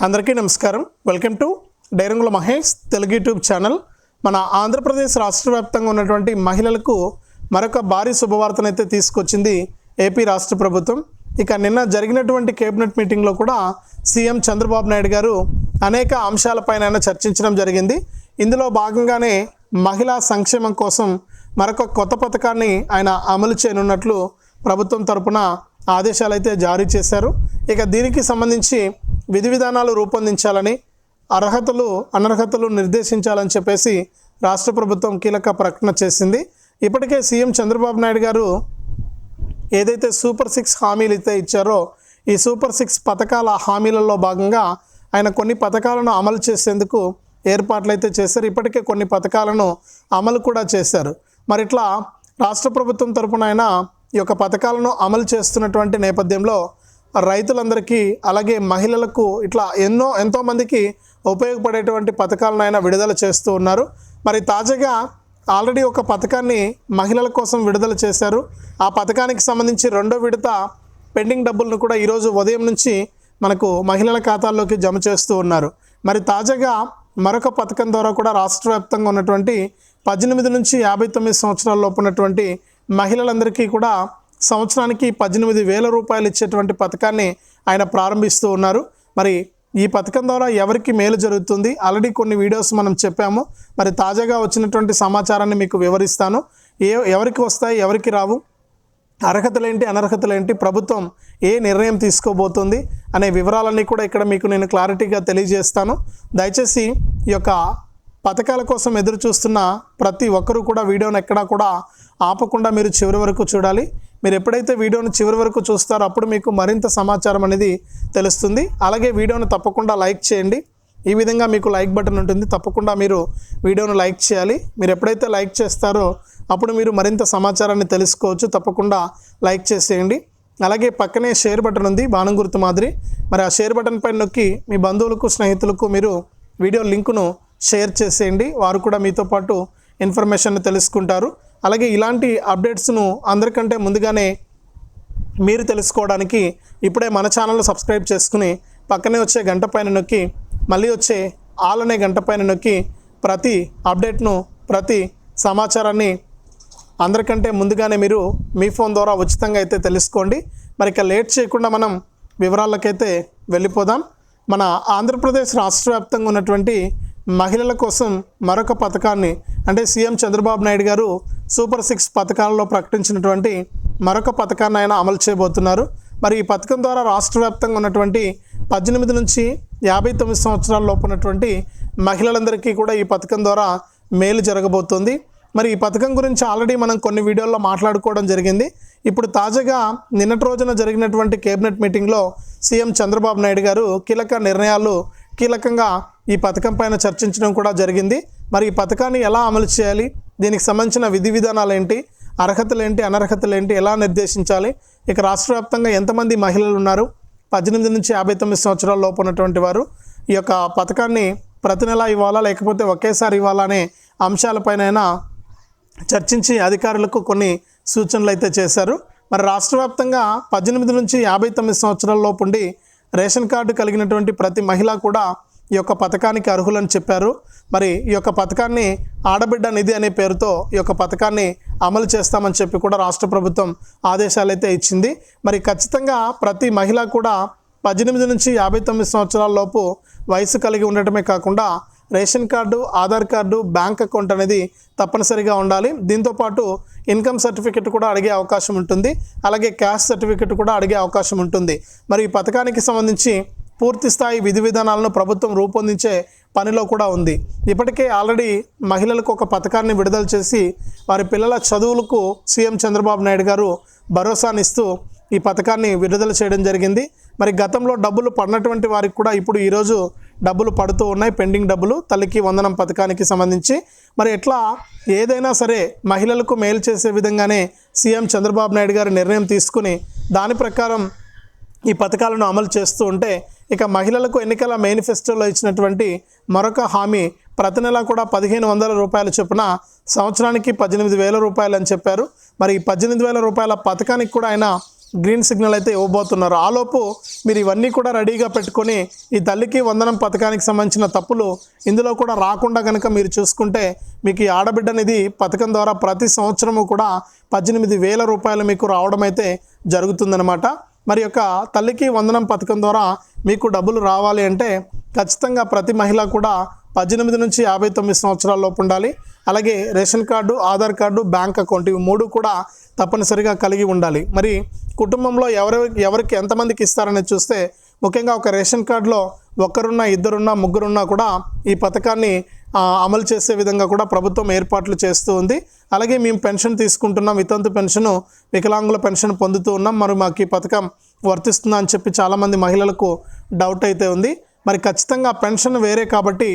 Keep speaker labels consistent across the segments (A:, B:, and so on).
A: అందరికీ నమస్కారం. Welcome to Dairangula Mahesh Telugu YouTube channel. మన ఆంధ్రప్రదేశ్ రాష్ట్ర వ్యాప్తంగా ఉన్నటువంటి మహిళలకు మరొక భారీ శుభవార్తనైతే తీసుకొచ్చింది ఏపీ రాష్ట్ర ప్రభుత్వం. ఇక నిన్న జరిగినటువంటి కేబినెట్ మీటింగ్లో కూడా సీఎం చంద్రబాబు నాయుడు గారు అనేక అంశాలపైన ఆయన చర్చించడం జరిగింది. ఇందులో భాగంగానే మహిళా సంక్షేమం కోసం మరొక కొత్త పథకాన్ని ఆయన అమలు చేయనున్నట్లు ప్రభుత్వం తరపున ఆదేశాలు అయితే జారీ చేశారు. ఇక దీనికి సంబంధించి విధి విధానాలు రూపొందించాలని అర్హతలు అనర్హతలు నిర్దేశించాలని చెప్పేసి రాష్ట్ర ప్రభుత్వం కీలక ప్రకటన చేసింది. ఇప్పటికే సీఎం చంద్రబాబు నాయుడు గారు ఏదైతే సూపర్ సిక్స్ హామీలు అయితే ఇచ్చారో ఈ సూపర్ సిక్స్ పథకాల హామీలలో భాగంగా ఆయన కొన్ని పథకాలను అమలు చేసేందుకు ఏర్పాట్లు అయితే చేశారు. ఇప్పటికే కొన్ని పథకాలను అమలు కూడా చేశారు. మరి ఇట్లా రాష్ట్ర ప్రభుత్వం తరపున ఆయన ఈ యొక్క పథకాలను అమలు చేస్తున్నటువంటి నేపథ్యంలో రైతులందరికీ అలాగే మహిళలకు ఇట్లా ఎన్నో ఎంతోమందికి ఉపయోగపడేటువంటి పథకాలను ఆయన విడుదల చేస్తూ ఉన్నారు. మరి తాజాగా ఆల్రెడీ ఒక పథకాన్ని మహిళల కోసం విడుదల చేశారు. ఆ పథకానికి సంబంధించి రెండో విడత పెండింగ్ డబ్బులను కూడా ఈరోజు ఉదయం నుంచి మనకు మహిళల ఖాతాల్లోకి జమ చేస్తూ ఉన్నారు. మరి తాజాగా మరొక పథకం ద్వారా కూడా రాష్ట్ర వ్యాప్తంగా ఉన్నటువంటి పద్దెనిమిది నుంచి యాభై తొమ్మిది సంవత్సరాల లోపు ఉన్నటువంటి మహిళలందరికీ కూడా సంవత్సరానికి పద్దెనిమిది వేల రూపాయలు ఇచ్చేటువంటి పథకాన్ని ఆయన ప్రారంభిస్తూ ఉన్నారు. మరి ఈ పథకం ద్వారా ఎవరికి మేలు జరుగుతుంది? ఆల్రెడీ కొన్ని వీడియోస్ మనం చెప్పాము. మరి తాజాగా వచ్చినటువంటి సమాచారాన్ని మీకు వివరిస్తాను. ఏ ఎవరికి వస్తాయి ఎవరికి రావు అర్హతలేంటి అనర్హతలేంటి ప్రభుత్వం ఏ నిర్ణయం తీసుకోబోతుంది అనే వివరాలన్నీ కూడా ఇక్కడ మీకు నేను క్లారిటీగా తెలియజేస్తాను. దయచేసి ఈ యొక్క పథకాల కోసం ఎదురు చూస్తున్న ప్రతి ఒక్కరూ కూడా వీడియోను ఎక్కడా కూడా ఆపకుండా మీరు చివరి వరకు చూడాలి. మీరు ఎప్పుడైతే వీడియోను చివరి వరకు చూస్తారో అప్పుడు మీకు మరింత సమాచారం అనేది తెలుస్తుంది. అలాగే వీడియోను తప్పకుండా లైక్ చేయండి. ఈ విధంగా మీకు లైక్ బటన్ ఉంటుంది. తప్పకుండా మీరు వీడియోను లైక్ చేయాలి. మీరు ఎప్పుడైతే లైక్ చేస్తారో అప్పుడు మీరు మరింత సమాచారాన్ని తెలుసుకోవచ్చు. తప్పకుండా లైక్ చేసేయండి. అలాగే పక్కనే షేర్ బటన్ ఉంది. బాణం గుర్తు మాదిరి. మరి ఆ షేర్ బటన్ పైన నొక్కి మీ బంధువులకు స్నేహితులకు మీరు వీడియో లింకును షేర్ చేసేయండి. వారు కూడా మీతో పాటు ఇన్ఫర్మేషన్ తెలుసుకుంటారు. అలాగే ఇలాంటి అప్డేట్స్ను అందరికంటే ముందుగానే మీరు తెలుసుకోవడానికి ఇప్పుడే మన ఛానల్ సబ్స్క్రైబ్ చేసుకుని పక్కనే వచ్చే గంట పైన నొక్కి మళ్ళీ వచ్చే ఆల్ అనే గంట పైన నొక్కి ప్రతి అప్డేట్ను ప్రతి సమాచారాన్ని అందరికంటే ముందుగానే మీరు మీ ఫోన్ ద్వారా ఉచితంగా అయితే తెలుసుకోండి. మరి ఇక లేట్ చేయకుండా మనం వివరాలకైతే వెళ్ళిపోదాం. మన ఆంధ్రప్రదేశ్ రాష్ట్ర వ్యాప్తంగా ఉన్నటువంటి మహిళల కోసం మరొక పథకాన్ని అంటే సీఎం చంద్రబాబు నాయుడు గారు సూపర్ సిక్స్ పథకాలలో ప్రకటించినటువంటి మరొక పథకాన్ని ఆయన అమలు చేయబోతున్నారు. మరి ఈ పథకం ద్వారా రాష్ట్ర వ్యాప్తంగా ఉన్నటువంటి పద్దెనిమిది నుంచి యాభై తొమ్మిది సంవత్సరాల లోపు ఉన్నటువంటి మహిళలందరికీ కూడా ఈ పథకం ద్వారా మేలు జరగబోతుంది. మరి ఈ పథకం గురించి ఆల్రెడీ మనం కొన్ని వీడియోల్లో మాట్లాడుకోవడం జరిగింది. ఇప్పుడు తాజాగా నిన్నటి రోజున జరిగినటువంటి కేబినెట్ మీటింగ్లో సీఎం చంద్రబాబు నాయుడు గారు కీలక నిర్ణయాలు కీలకంగా ఈ పథకం పైన చర్చించడం కూడా జరిగింది. మరి ఈ పథకాన్ని ఎలా అమలు చేయాలి? దీనికి సంబంధించిన విధి విధానాలు ఏంటి? అర్హతలు ఏంటి? అనర్హతలు ఏంటి? ఎలా నిర్దేశించాలి? ఇక రాష్ట్ర వ్యాప్తంగా ఎంతమంది మహిళలు ఉన్నారు? పద్దెనిమిది నుంచి యాభై తొమ్మిది సంవత్సరాల లోపు ఉన్నటువంటి వారు ఈ యొక్క పథకాన్ని ప్రతి నెల ఇవ్వాలా? లేకపోతే ఒకేసారి ఇవ్వాలా అనే అంశాలపైన చర్చించి అధికారులకు కొన్ని సూచనలు అయితే చేశారు. మరి రాష్ట్ర వ్యాప్తంగా పద్దెనిమిది నుంచి యాభై తొమ్మిది సంవత్సరాల లోపు ఉండి రేషన్ కార్డు కలిగినటువంటి ప్రతి మహిళ కూడా ఈ యొక్క పథకానికి అర్హులని చెప్పారు. మరి ఈ యొక్క పథకాన్ని ఆడబిడ్డ నిధి అనే పేరుతో ఈ యొక్క పథకాన్ని అమలు చేస్తామని చెప్పి కూడా రాష్ట్ర ప్రభుత్వం ఆదేశాలు అయితే ఇచ్చింది. మరి ఖచ్చితంగా ప్రతి మహిళ కూడా పద్దెనిమిది నుంచి యాభై తొమ్మిది సంవత్సరాల లోపు వయసు కలిగి ఉండటమే కాకుండా ration card Aadhaar card bank account అనేది తప్పనిసరిగా ఉండాలి. దీంతోపాటు ఇన్కమ్ సర్టిఫికెట్ కూడా అడిగే అవకాశం ఉంటుంది. అలాగే క్యాష్ సర్టిఫికెట్ కూడా అడిగే అవకాశం ఉంటుంది. మరి ఈ పథకానికి సంబంధించి పూర్తిస్థాయి విధి విధానాలను ప్రభుత్వం రూపొందించే పనిలో కూడా ఉంది. ఇప్పటికే ఆల్రెడీ మహిళలకు ఒక పథకాన్ని విడుదల చేసి వారి పిల్లల చదువులకు సీఎం చంద్రబాబు నాయుడు గారు భరోసానిస్తూ ఈ పథకాన్ని విడుదల చేయడం జరిగింది. మరి గతంలో డబ్బులు పడినటువంటి వారికి కూడా ఇప్పుడు ఈరోజు డబ్బులు పడుతూ ఉన్నాయి. పెండింగ్ డబ్బులు తల్లికి వందనం పథకానికి సంబంధించి. మరి ఎట్లా ఏదైనా సరే మహిళలకు మేలు చేసే విధంగానే సీఎం చంద్రబాబు నాయుడు గారు నిర్ణయం తీసుకుని దాని ప్రకారం ఈ పథకాలను అమలు చేస్తూ ఉంటే ఇక మహిళలకు ఎన్నికల మేనిఫెస్టోలో ఇచ్చినటువంటి మరొక హామీ ప్రతి నెల కూడా పదిహేను వందల రూపాయల చొప్పున సంవత్సరానికి పద్దెనిమిది వేల రూపాయలు అని చెప్పారు. మరి ఈ పద్దెనిమిది వేల రూపాయల పథకానికి కూడా ఆయన గ్రీన్ సిగ్నల్ అయితే ఇవ్వబోతున్నారు. ఆలోపు మీరు ఇవన్నీ కూడా రెడీగా పెట్టుకొని ఈ తల్లికి వందనం పథకానికి సంబంధించిన తప్పులు ఇందులో కూడా రాకుండా కనుక మీరు చూసుకుంటే మీకు ఈ ఆడబిడ్డ అనేది పథకం ద్వారా ప్రతి సంవత్సరము కూడా పద్దెనిమిది వేల రూపాయలు మీకు రావడం అయితే జరుగుతుందన్నమాట. మరి యొక్క తల్లికి వందనం పథకం ద్వారా మీకు డబ్బులు రావాలి అంటే ఖచ్చితంగా ప్రతి మహిళ కూడా పద్దెనిమిది నుంచి యాభై తొమ్మిది సంవత్సరాల లోపు ఉండాలి. అలాగే ration card Aadhaar card bank account ఇవి మూడు కూడా తప్పనిసరిగా కలిగి ఉండాలి. మరి కుటుంబంలో ఎవరెవరి ఎవరికి ఎంతమందికి ఇస్తారని చూస్తే ముఖ్యంగా ఒక రేషన్ కార్డులో ఒకరున్నా ఇద్దరున్నా ముగ్గురున్నా కూడా ఈ పథకాన్ని అమలు చేసే విధంగా కూడా ప్రభుత్వం ఏర్పాట్లు చేస్తూ ఉంది. అలాగే మేము పెన్షన్ తీసుకుంటున్నాం వితంతు పెన్షన్ వికలాంగుల పెన్షన్ పొందుతూ ఉన్నాం. మరి మాకు ఈ పథకం వర్తిస్తుందా అని చెప్పి చాలామంది మహిళలకు డౌట్ అయితే ఉంది. మరి ఖచ్చితంగా పెన్షన్ వేరే కాబట్టి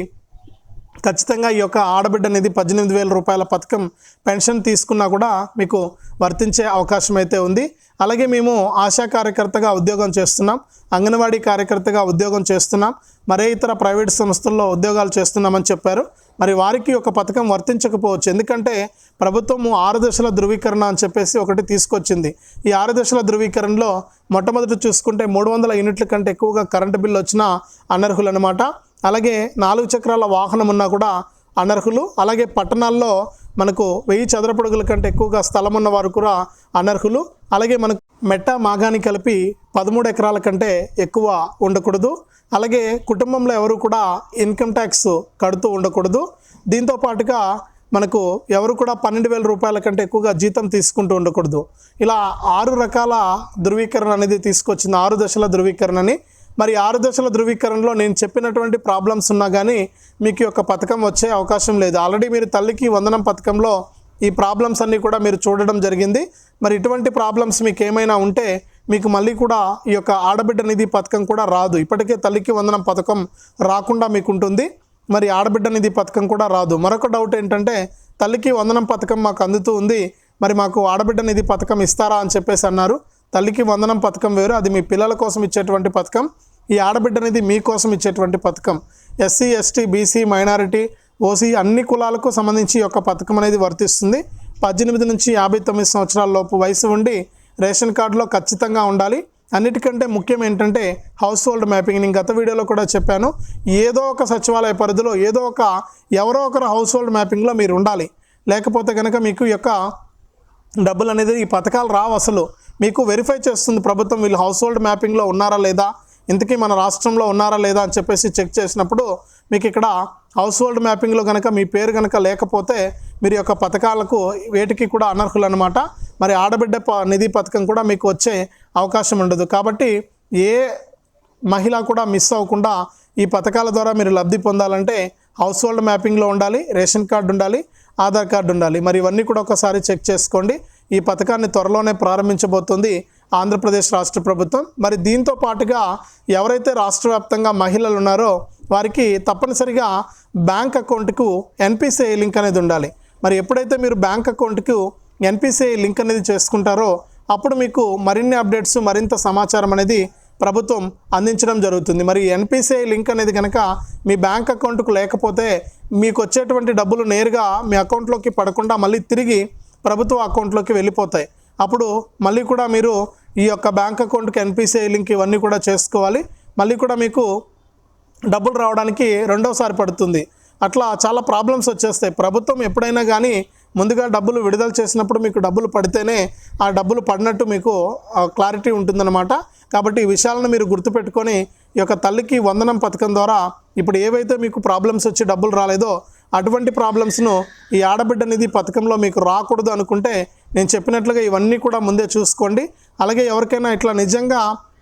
A: ఖచ్చితంగా ఈ యొక్క ఆడబిడ్డ అనేది పద్దెనిమిది వేల రూపాయల పథకం పెన్షన్ తీసుకున్నా కూడా మీకు వర్తించే అవకాశం అయితే ఉంది. అలాగే మేము ఆశా కార్యకర్తగా ఉద్యోగం చేస్తున్నాం అంగన్వాడీ కార్యకర్తగా ఉద్యోగం చేస్తున్నాం మరే ఇతర ప్రైవేట్ సంస్థల్లో ఉద్యోగాలు చేస్తున్నామని చెప్పారు. మరి వారికి ఒక పథకం వర్తించకపోవచ్చు. ఎందుకంటే ప్రభుత్వము ఆరు దశల ధృవీకరణ అని చెప్పేసి ఒకటి తీసుకొచ్చింది. ఈ ఆరు దశల ధృవీకరణలో మొట్టమొదటి చూసుకుంటే మూడు వందల యూనిట్ల కంటే ఎక్కువగా కరెంటు బిల్లు వచ్చిన అనర్హులు అనమాట అలాగే నాలుగు చక్రాల వాహనం ఉన్నా కూడా అనర్హులు. అలాగే పట్టణాల్లో మనకు వెయ్యి చదరపడుగుల కంటే ఎక్కువగా స్థలం ఉన్న వారు కూడా అనర్హులు. అలాగే మనకు మెట్ట మాగాని కలిపి పదమూడు ఎకరాల కంటే ఎక్కువ ఉండకూడదు. అలాగే కుటుంబంలో ఎవరు కూడా ఇన్కమ్ ట్యాక్స్ కడుతూ ఉండకూడదు. దీంతో పాటుగా మనకు ఎవరు కూడా పన్నెండు వేల రూపాయల కంటే ఎక్కువగా జీతం తీసుకుంటూ ఉండకూడదు. ఇలా ఆరు రకాల ధృవీకరణ అనేది తీసుకొచ్చింది. ఆరు దశల ధృవీకరణని మరి ఆరు దశల ధృవీకరణలో నేను చెప్పినటువంటి ప్రాబ్లమ్స్ ఉన్నా కానీ మీకు ఈ యొక్క పథకం వచ్చే అవకాశం లేదు. ఆల్రెడీ మీరు తల్లికి వందనం పథకంలో ఈ ప్రాబ్లమ్స్ అన్నీ కూడా మీరు చూడడం జరిగింది. మరి ఇటువంటి ప్రాబ్లమ్స్ మీకు ఏమైనా ఉంటే మీకు మళ్ళీ కూడా ఈ యొక్క ఆడబిడ్డ నిధి పథకం కూడా రాదు. ఇప్పటికే తల్లికి వందనం పథకం రాకుండా మీకు ఉంటుంది మరి ఆడబిడ్డ నిధి పథకం కూడా రాదు. మరొక డౌట్ ఏంటంటే తల్లికి వందనం పథకం మాకు అందుతూ ఉంది. మరి మాకు ఆడబిడ్డ నిధి పథకం ఇస్తారా అని చెప్పేసి అన్నారు. తల్లికి వందనం పథకం వేరు అది మీ పిల్లల కోసం ఇచ్చేటువంటి పథకం ఈ ఆడబిడ్డ అనేది మీకోసం ఇచ్చేటువంటి పథకం. SC ST BC minority OC అన్ని కులాలకు సంబంధించి యొక్క పథకం అనేది వర్తిస్తుంది. పద్దెనిమిది నుంచి యాభై తొమ్మిది సంవత్సరాల లోపు వయసు ఉండి రేషన్ కార్డులో ఖచ్చితంగా ఉండాలి. అన్నిటికంటే ముఖ్యం ఏంటంటే హౌస్ హోల్డ్ మ్యాపింగ్ నేను గత వీడియోలో కూడా చెప్పాను ఏదో ఒక సచివాలయ పరిధిలో ఏదో ఒక ఎవరో ఒకరు హౌస్ హోల్డ్ మ్యాపింగ్లో మీరు ఉండాలి. లేకపోతే కనుక మీకు యొక్క డబ్బులు అనేది ఈ పథకాలు రావు అసలు. మీకు వెరిఫై చేస్తుంది ప్రభుత్వం వీళ్ళు హౌస్ హోల్డ్ మ్యాపింగ్లో ఉన్నారా లేదా ఇంతకీ మన రాష్ట్రంలో ఉన్నారా లేదా అని చెప్పేసి చెక్ చేసినప్పుడు మీకు ఇక్కడ హౌస్ హోల్డ్ మ్యాపింగ్లో కనుక మీ పేరు కనుక లేకపోతే మీరు యొక్క పథకాలకు వేటికి కూడా అనర్హులు అనమాట మరి ఆడబిడ్డ ప- నిధి పథకం కూడా మీకు వచ్చే అవకాశం ఉండదు. కాబట్టి ఏ మహిళ కూడా మిస్ అవ్వకుండా ఈ పథకాల ద్వారా మీరు లబ్ధి పొందాలంటే హౌస్ హోల్డ్ మ్యాపింగ్లో ఉండాలి రేషన్ కార్డు ఉండాలి ఆధార్ కార్డు ఉండాలి. మరి ఇవన్నీ కూడా ఒకసారి చెక్ చేసుకోండి. ఈ పథకాన్ని త్వరలోనే ప్రారంభించబోతుంది ఆంధ్రప్రదేశ్ రాష్ట్ర ప్రభుత్వం. మరి దీంతో పాటుగా ఎవరైతే రాష్ట్ర వ్యాప్తంగా మహిళలు ఉన్నారో వారికి తప్పనిసరిగా బ్యాంక్ అకౌంట్కు ఎన్పిసిఐ లింక్ అనేది ఉండాలి. మరి ఎప్పుడైతే మీరు బ్యాంక్ అకౌంట్కు ఎన్పిసిఐ లింక్ అనేది చేసుకుంటారో అప్పుడు మీకు మరిన్ని అప్డేట్స్ మరింత సమాచారం అనేది ప్రభుత్వం అందించడం జరుగుతుంది. మరి ఎన్పిసిఐ లింక్ అనేది కనుక మీ బ్యాంక్ అకౌంట్కు లేకపోతే మీకు వచ్చేటువంటి డబ్బులు నేరుగా మీ అకౌంట్లోకి పడకుండా మళ్ళీ తిరిగి ప్రభుత్వ అకౌంట్లోకి వెళ్ళిపోతాయి. అప్పుడు మళ్ళీ కూడా మీరు ఈ యొక్క బ్యాంక్ అకౌంట్కి ఎన్పిసిఐ లింక్ ఇవన్నీ కూడా చేసుకోవాలి. మళ్ళీ కూడా మీకు డబ్బులు రావడానికి రెండోసారి పడుతుంది. అట్లా చాలా ప్రాబ్లమ్స్ వచ్చేస్తాయి. ప్రభుత్వం ఎప్పుడైనా కానీ ముందుగా డబ్బులు విడుదల చేసినప్పుడు మీకు డబ్బులు పడితేనే ఆ డబ్బులు పడినట్టు మీకు క్లారిటీ ఉంటుందన్నమాట. కాబట్టి ఈ విషయాలను మీరు గుర్తుపెట్టుకొని ఈ యొక్క తల్లికి వందనం పథకం ద్వారా ఇప్పుడు ఏవైతే మీకు ప్రాబ్లమ్స్ వచ్చి డబ్బులు రాలేదో అటువంటి ప్రాబ్లమ్స్ను ఈ ఆడబిడ్డ నిధి పథకంలో మీకు రాకూడదు అనుకుంటే నేను చెప్పినట్లుగా ఇవన్నీ కూడా ముందే చూసుకోండి. అలాగే ఎవరికైనా ఇట్లా నిజంగా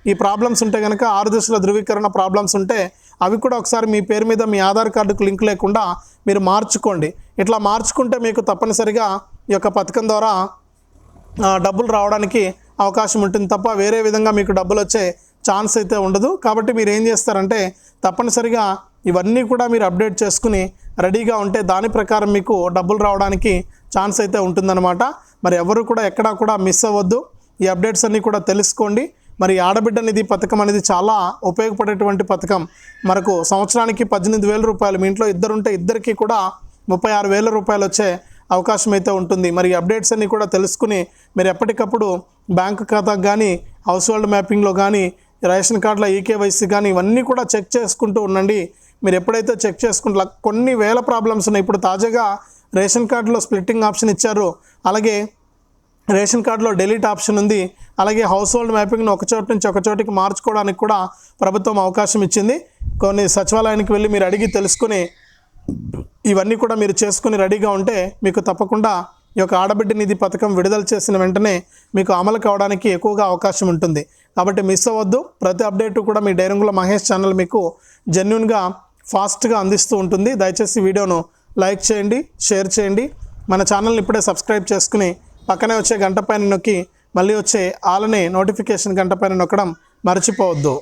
A: ఈ ప్రాబ్లమ్స్ ఉంటే కనుక ఆరు దశల ధృవీకరణ ప్రాబ్లమ్స్ ఉంటే అవి కూడా ఒకసారి మీ పేరు మీద మీ ఆధార్ కార్డుకు లింక్ లేకుండా మీరు మార్చుకోండి. ఇట్లా మార్చుకుంటే మీకు తప్పనిసరిగా ఈ యొక్క పథకం ద్వారా డబ్బులు రావడానికి అవకాశం ఉంటుంది తప్ప వేరే విధంగా మీకు డబ్బులు వచ్చే ఛాన్స్ అయితే ఉండదు. కాబట్టి మీరు ఏం చేస్తారంటే తప్పనిసరిగా ఇవన్నీ కూడా మీరు అప్డేట్ చేసుకుని రెడీగా ఉంటే దాని ప్రకారం మీకు డబ్బులు రావడానికి ఛాన్స్ అయితే ఉంటుందన్నమాట. మరి ఎవరు కూడా ఎక్కడా కూడా మిస్ అవ్వద్దు. ఈ అప్డేట్స్ అన్నీ కూడా తెలుసుకోండి. మరి ఆడబిడ్డ నిధి పథకం అనేది చాలా ఉపయోగపడేటువంటి పథకం. మనకు సంవత్సరానికి పద్దెనిమిది వేల రూపాయలు మీ ఇంట్లో ఇద్దరుంటే ఇద్దరికి కూడా ముప్పై ఆరు వేల రూపాయలు వచ్చే అవకాశం అయితే ఉంటుంది. మరి అప్డేట్స్ అన్నీ కూడా తెలుసుకుని మీరు ఎప్పటికప్పుడు బ్యాంక్ ఖాతాకు కానీ హౌస్ హోల్డ్ మ్యాపింగ్లో కానీ రేషన్ కార్డుల ఈకేవైసీ కానీ ఇవన్నీ కూడా చెక్ చేసుకుంటూ ఉండండి. మీరు ఎప్పుడైతే చెక్ చేసుకుంటా కొన్ని వేల ప్రాబ్లమ్స్ ఉన్నాయి. ఇప్పుడు తాజాగా రేషన్ కార్డులో స్ప్లిట్టింగ్ ఆప్షన్ ఇచ్చారు. అలాగే రేషన్ కార్డులో డెలీట్ ఆప్షన్ ఉంది. అలాగే హౌస్ హోల్డ్ మ్యాపింగ్ను ఒక చోటు నుంచి ఒక చోటికి మార్చుకోవడానికి కూడా ప్రభుత్వం అవకాశం ఇచ్చింది. కొన్ని సచివాలయానికి వెళ్ళి మీరు అడిగి తెలుసుకుని ఇవన్నీ కూడా మీరు చేసుకుని రెడీగా ఉంటే మీకు తప్పకుండా ఈ యొక్క ఆడబిడ్డ నిధి పథకం విడుదల చేసిన వెంటనే మీకు అమలు కావడానికి ఎక్కువగా అవకాశం ఉంటుంది. కాబట్టి మిస్ అవ్వద్దు. ప్రతి అప్డేట్ కూడా మీ డైరంగుల మహేష్ ఛానల్ మీకు జెన్యున్గా ఫాస్ట్గా అందిస్తూ ఉంటుంది. దయచేసి వీడియోను లైక్ చేయండి షేర్ చేయండి. మన ఛానల్ని ఇప్పుడే సబ్స్క్రైబ్ చేసుకుని పక్కనే వచ్చే గంట పైన నొక్కి మళ్ళీ వచ్చే ఆలనే నోటిఫికేషన్ గంట పైన నొక్కడం మర్చిపోవద్దు.